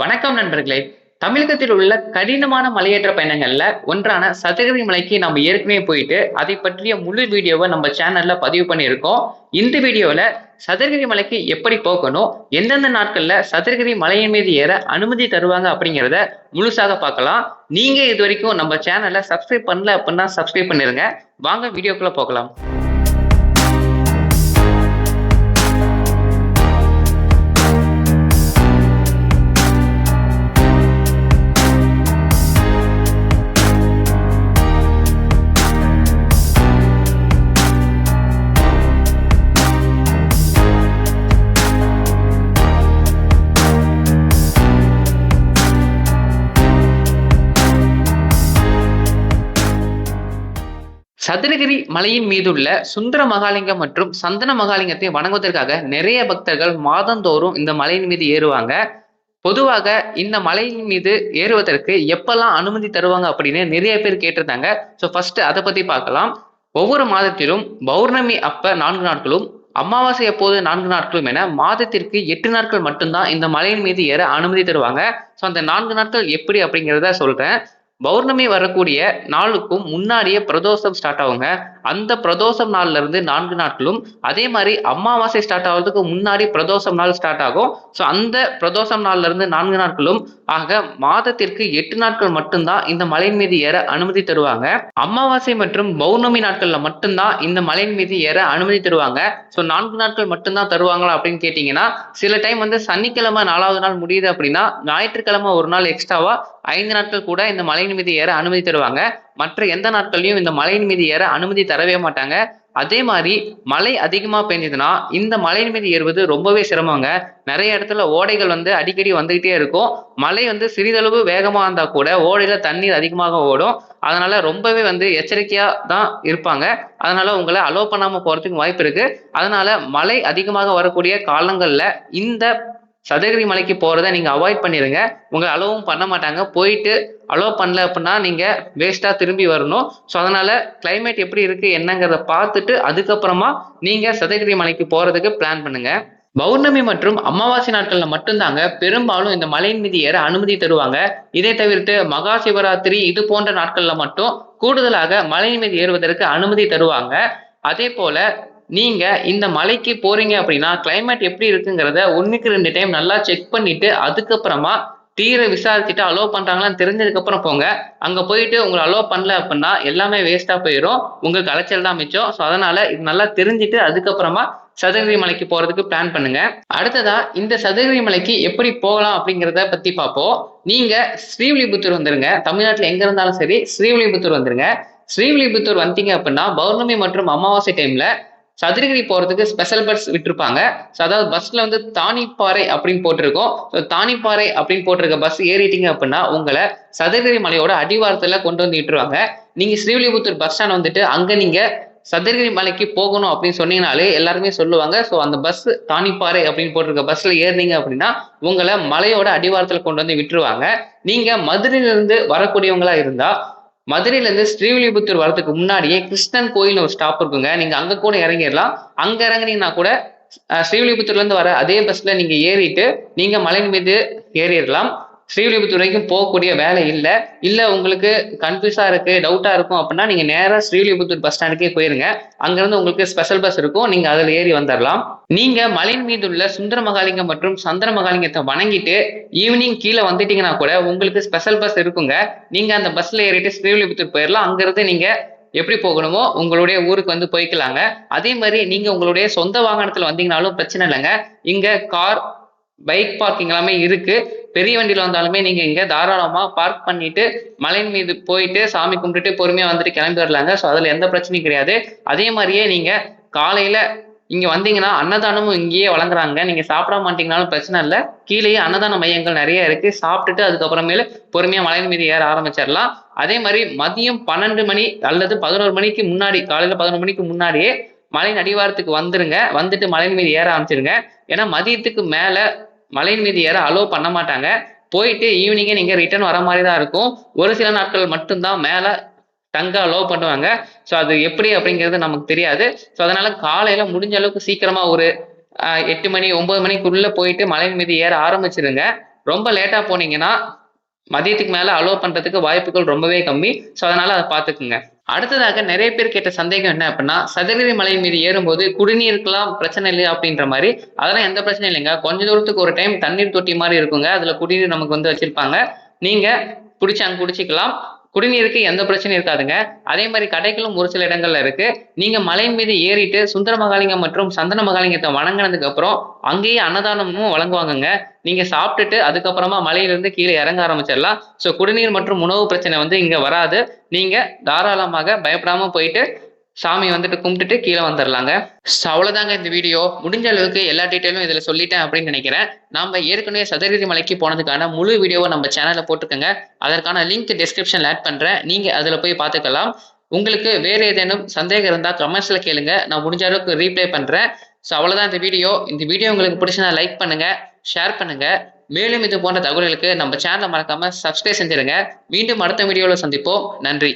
வணக்கம் நண்பர்களே. தமிழகத்தில் உள்ள கடினமான மலையேற்ற பயணங்கள்ல ஒன்றான சதுரகிரி மலைக்கு நம்ம ஏற்கனவே போயிட்டு அதை பற்றிய முழு வீடியோவை நம்ம சேனல்ல பதிவு பண்ணியிருக்கோம். இந்த வீடியோல சதுரகிரி மலைக்கு எப்படி போகணும் எந்தெந்த நாட்கள்ல சதுரகிரி மலையின் மீது ஏற அனுமதி தருவாங்க அப்படிங்கிறத முழுசாக பார்க்கலாம். நீங்க இது வரைக்கும் நம்ம சேனலை சப்ஸ்கிரைப் பண்ணல அப்படின்னா சப்ஸ்கிரைப் பண்ணிருங்க. வாங்க வீடியோக்குள்ள போகலாம். சதுரகிரி மலையின் மீதுள்ள சுந்தர மகாலிங்கம் மற்றும் சந்தன மகாலிங்கத்தை வணங்குவதற்காக நிறைய பக்தர்கள் மாதந்தோறும் இந்த மலையின் மீது ஏறுவாங்க. பொதுவாக இந்த மலையின் மீது ஏறுவதற்கு எப்பெல்லாம் அனுமதி தருவாங்க அப்படின்னு நிறைய பேர் கேட்டிருந்தாங்க. ஸோ ஃபர்ஸ்ட் அதை பத்தி பார்க்கலாம். ஒவ்வொரு மாதத்திலும் பௌர்ணமி அப்ப நான்கு நாட்களும் அமாவாசை அப்போது நான்கு நாட்களும் என மாதத்திற்கு எட்டு நாட்கள் மட்டும்தான் இந்த மலையின் மீது ஏற அனுமதி தருவாங்க. ஸோ அந்த நான்கு நாட்கள் எப்படி அப்படிங்கிறத சொல்றேன். பௌர்ணமி வரக்கூடிய நாளுக்கும் முன்னாடியே பிரதோஷம் ஸ்டார்ட் ஆகுங்க. அந்த பிரதோஷம் நாள்ல இருந்து நான்கு நாட்களும் அதே மாதிரி அமாவாசை ஸ்டார்ட் ஆகிறதுக்கு முன்னாடி பிரதோஷம் நாள் ஸ்டார்ட் ஆகும். ஸோ அந்த பிரதோஷம் நாள்ல இருந்து நான்கு நாட்களும் ஆக மாதத்திற்கு எட்டு நாட்கள் மட்டும்தான் இந்த மலையின் மீது ஏற அனுமதி தருவாங்க. அமாவாசை மற்றும் பௌர்ணமி நாட்கள்ல மட்டும்தான் இந்த மலையின் மீது ஏற அனுமதி தருவாங்க. ஸோ நான்கு நாட்கள் மட்டும்தான் தருவாங்களா அப்படின்னு கேட்டீங்கன்னா சில டைம் வந்து சனிக்கிழமை நாலாவது நாள் முடியுது அப்படின்னா ஞாயிற்றுக்கிழமை ஒரு நாள் எக்ஸ்ட்ராவா ஐந்து நாட்கள் கூட இந்த மலையின் மீது ஏற அனுமதி தருவாங்க. மற்ற எந்த நாட்கள்லையும் இந்த மலையின் மீது ஏற அனுமதி தரவே மாட்டாங்க. அதே மாதிரி மழை அதிகமாக பெஞ்சதுன்னா இந்த மலையின் மீது ஏறுவது ரொம்பவே சிரமங்க. நிறைய இடத்துல ஓடைகள் வந்து அடிக்கடி வந்துகிட்டே இருக்கும். மழை வந்து சிறிதளவு வேகமாக இருந்தால் கூட ஓடையில் தண்ணீர் அதிகமாக ஓடும். அதனால ரொம்பவே வந்து எச்சரிக்கையாக தான் இருப்பாங்க. அதனால உங்களை அலோவ் பண்ணாமல் போகிறதுக்கு வாய்ப்பு இருக்குது அதனால மழை அதிகமாக வரக்கூடிய காலங்களில் இந்த சதுரகிரி மலைக்கு போகிறத நீங்கள் அவாய்ட் பண்ணிடுங்க உங்களை அலோவும் பண்ண மாட்டாங்க. போயிட்டு அலோவ் பண்ணல அப்படின்னா நீங்கள் வேஸ்ட்டாக திரும்பி வரணும். ஸோ அதனால் கிளைமேட் எப்படி இருக்குது என்னங்கிறத பார்த்துட்டு அதுக்கப்புறமா நீங்கள் சதுரகிரி மலைக்கு போகிறதுக்கு பிளான் பண்ணுங்கள் பௌர்ணமி மற்றும் அமாவாசை நாட்களில் மட்டும்தாங்க பெரும்பாலும் இந்த மலையின் மீது ஏற அனுமதி தருவாங்க. இதை தவிர்த்து மகா சிவராத்திரி இது போன்ற நாட்களில் மட்டும் கூடுதலாக மலையின் மீது ஏறுவதற்கு அனுமதி தருவாங்க. அதே போல நீங்க இந்த மலைக்கு போறீங்க அப்படின்னா கிளைமேட் எப்படி இருக்குங்கிறத ஒன்றுக்கு ரெண்டு டைம் நல்லா செக் பண்ணிட்டு அதுக்கப்புறமா தீர விசாரிச்சுட்டு அலோவ் பண்றாங்களான்னு தெரிஞ்சதுக்கப்புறம் போங்க. அங்க போயிட்டு உங்களை அலோவ் பண்ணல அப்படின்னா எல்லாமே வேஸ்டா போயிடும் உங்களுக்கு அலைச்சல் தான் மிச்சம். ஸோ அதனால இது நல்லா தெரிஞ்சுட்டு அதுக்கப்புறமா சதுரகிரி மலைக்கு போறதுக்கு பிளான் பண்ணுங்க. அடுத்ததா இந்த சதுரகிரி மலைக்கு எப்படி போகலாம் அப்படிங்கிறத பத்தி பார்ப்போம். நீங்க ஸ்ரீவிலிபுத்தூர் வந்துருங்க. தமிழ்நாட்டில் எங்க இருந்தாலும் சரி ஸ்ரீவிலிபுத்தூர் வந்துருங்க. ஸ்ரீவிலிபுத்தூர் வந்தீங்க அப்படின்னா பௌர்ணமி மற்றும் அமாவாசை டைம்ல சதுரகிரி போறதுக்கு ஸ்பெஷல் பஸ் விட்டுருப்பாங்க. ஸோ அதாவது பஸ்ல வந்து தானிப்பாறை அப்படின்னு போட்டிருக்கோம். ஸோ தானிப்பாறை அப்படின்னு போட்டிருக்க பஸ் ஏறிட்டீங்க அப்படின்னா உங்களை சதுரகிரி மலையோட அடிவாரத்தில் கொண்டு வந்து விட்டுருவாங்க. நீங்க ஸ்ரீவில்லிபுத்தூர் பஸ் ஸ்டாண்ட் வந்துட்டு அங்க நீங்க சதுரகிரி மலைக்கு போகணும் அப்படின்னு சொன்னீங்கனாலே எல்லாருமே சொல்லுவாங்க. ஸோ அந்த பஸ் தானிப்பாறை அப்படின்னு போட்டிருக்க பஸ்ல ஏறினீங்க அப்படின்னா உங்களை மலையோட அடிவாரத்தில் கொண்டு வந்து விட்டுருவாங்க. நீங்க மதுரையிலிருந்து வரக்கூடியவங்களா இருந்தா மதுரையிலேருந்து ஸ்ரீவில்லிபுத்தூர் வரதுக்கு முன்னாடியே கிருஷ்ணன் கோயில் ஒரு ஸ்டாப் இருக்குங்க. நீங்கள் அங்கே கூட இறங்கிடலாம். அங்கே இறங்குனீங்கன்னா கூட ஸ்ரீவில்லிபுத்தூர்லேருந்து வர அதே பஸ்ஸில் நீங்கள் ஏறிட்டு நீங்கள் மலையின் மீது ஏறிடலாம். ஸ்ரீவில்லிபுத்தூரைக்கும் போகக்கூடிய வேலை இல்லை. இல்லை உங்களுக்கு கன்ஃபியூஸாக இருக்குது டவுட்டாக இருக்கும் அப்படின்னா நீங்கள் நேராக ஸ்ரீவில்லிபுத்தூர் பஸ் ஸ்டாண்டுக்கே போயிருங்க. அங்கேருந்து உங்களுக்கு ஸ்பெஷல் பஸ் இருக்கும் நீங்கள் அதில் ஏறி வந்துடலாம் நீங்கள் மலையின் மீது உள்ள சுந்தர மகாலிங்கம் மற்றும் சந்திர மகாலிங்கத்தை வணங்கிட்டு ஈவினிங் கீழே வந்துட்டீங்கன்னா கூட உங்களுக்கு ஸ்பெஷல் பஸ் இருக்குங்க. நீங்கள் அந்த பஸ்ஸில் ஏறிட்டு ஸ்ரீவில்லிபுத்தூர் போயிடலாம் அங்கேருந்து நீங்கள் எப்படி போகணுமோ உங்களுடைய ஊருக்கு வந்து போய்க்கலாங்க. அதே மாதிரி நீங்கள் உங்களுடைய சொந்த வாகனத்தில் வந்தீங்கனாலும் பிரச்சனை இல்லைங்க. இங்கே கார் பைக் பார்க்கிங் எல்லாமே இருக்கு. பெரிய வண்டியில வந்தாலுமே நீங்க இங்க தாராளமா பார்க் பண்ணிட்டு மலையின் மீது போயிட்டு சாமி கும்பிட்டுட்டு பொறுமையா வந்துட்டு கிளம்பி வரலாங்க. ஸோ அதுல எந்த பிரச்சனையும் கிடையாது. அதே மாதிரியே நீங்க காலையில இங்க வந்தீங்கன்னா அன்னதானமும் இங்கேயே வழங்குறாங்க. நீங்க சாப்பிட மாட்டீங்கனாலும் பிரச்சனை இல்லை. கீழேயே அன்னதான மையங்கள் நிறைய இருக்கு. சாப்பிட்டுட்டு அதுக்கப்புறமேல பொறுமையா மலையின் மீது ஏற ஆரம்பிச்சிடலாம். அதே மாதிரி மதியம் பன்னெண்டு மணி அல்லது பதினோரு மணிக்கு முன்னாடி காலையில பதினோரு மணிக்கு முன்னாடியே மலையின் அடிவாரத்துக்கு வந்துருங்க. வந்துட்டு மலையின் மீது ஏற ஆரம்பிச்சிருங்க ஏன்னா மதியத்துக்கு மேல மலையின் மீது ஏற அலோவ் பண்ண மாட்டாங்க. போயிட்டு ஈவினிங்கே நீங்கள் ரிட்டர்ன் வர மாதிரி தான் இருக்கும். ஒரு சில நாட்கள் மட்டும்தான் மேலே தங்க அலோவ் பண்ணுவாங்க. ஸோ அது எப்படி அப்படிங்கிறது நமக்கு தெரியாது. ஸோ அதனால காலையில் முடிஞ்ச அளவுக்கு சீக்கிரமாக ஒரு எட்டு மணி ஒன்பது மணிக்குள்ளே போயிட்டு மலையின் மீது ஏற ஆரம்பிச்சிருங்க. ரொம்ப லேட்டாக போனீங்கன்னா மதியத்துக்கு மேல அலோவ் பண்றதுக்கு வாய்ப்புகள் ரொம்பவே கம்மி. ஸோ அதனால அதை பார்த்துக்குங்க. அடுத்ததாக நிறைய பேர் கேட்ட சந்தேகம் என்ன அப்படின்னா சதுரகிரி மலை மீது ஏறும்போது குடிநீருக்கெல்லாம் பிரச்சனை இல்லையா அப்படின்ற மாதிரி. அதெல்லாம் எந்த பிரச்சனையும் இல்லைங்க. கொஞ்ச தூரத்துக்கு ஒரு டைம் தண்ணீர் தொட்டி மாதிரி இருக்குங்க. அதுல குடிநீர் நமக்கு வந்து வச்சிருப்பாங்க. நீங்க பிடிச்சி அங்க குடிச்சிக்கலாம். குடிநீருக்கு எந்த பிரச்சனையும் இருக்காதுங்க. அதே மாதிரி கடைகளும் ஒரு சில இடங்கள்ல இருக்கு. நீங்க மலையின் மீது ஏறிட்டு சுந்தர மகாலிங்கம் மற்றும் சந்தன மகாலிங்கத்தை வணங்கினதுக்கு அப்புறம் அங்கேயே அன்னதானமும் வழங்குவாங்கங்க. நீங்க சாப்பிட்டுட்டு அதுக்கப்புறமா மலையிலிருந்து கீழே இறங்க ஆரம்பிச்சிடலாம். ஸோ குடிநீர் மற்றும் உணவு பிரச்சனை வந்து இங்க வராது. நீங்க தாராளமாக பயப்படாம போயிட்டு சாமி வந்துட்டு கும்பிட்டுட்டு கீழே வந்துடலாங்க ஸோ அவ்வளோதாங்க இந்த வீடியோ. முடிஞ்ச அளவுக்கு எல்லா டீட்டெயிலும் இதில் சொல்லிட்டேன் அப்படின்னு நினைக்கிறேன். நம்ம ஏற்கனவே சதுரகிரி மலைக்கு போனதுக்கான முழு வீடியோவை நம்ம சேனலில் போட்டுக்கோங்க அதற்கான லிங்க் டிஸ்கிரிப்ஷனில் ஆட் பண்ணுறேன் நீங்கள் அதில் போய் பார்த்துக்கலாம். உங்களுக்கு வேறு ஏதேனும் சந்தேகம் இருந்தால் கமெண்ட்ஸில் கேளுங்க. நான் முடிஞ்ச அளவுக்கு ரீப்ளை பண்ணுறேன் ஸோ அவ்வளோதான் இந்த வீடியோ. இந்த வீடியோ உங்களுக்கு பிடிச்சினா லைக் பண்ணுங்க ஷேர் பண்ணுங்க. மேலும் இது போன்ற தகவல்களுக்கு நம்ம சேனலை மறக்காமல் சப்ஸ்கிரைப் செஞ்சிருங்க. மீண்டும் அடுத்த வீடியோவில் சந்திப்போம். நன்றி.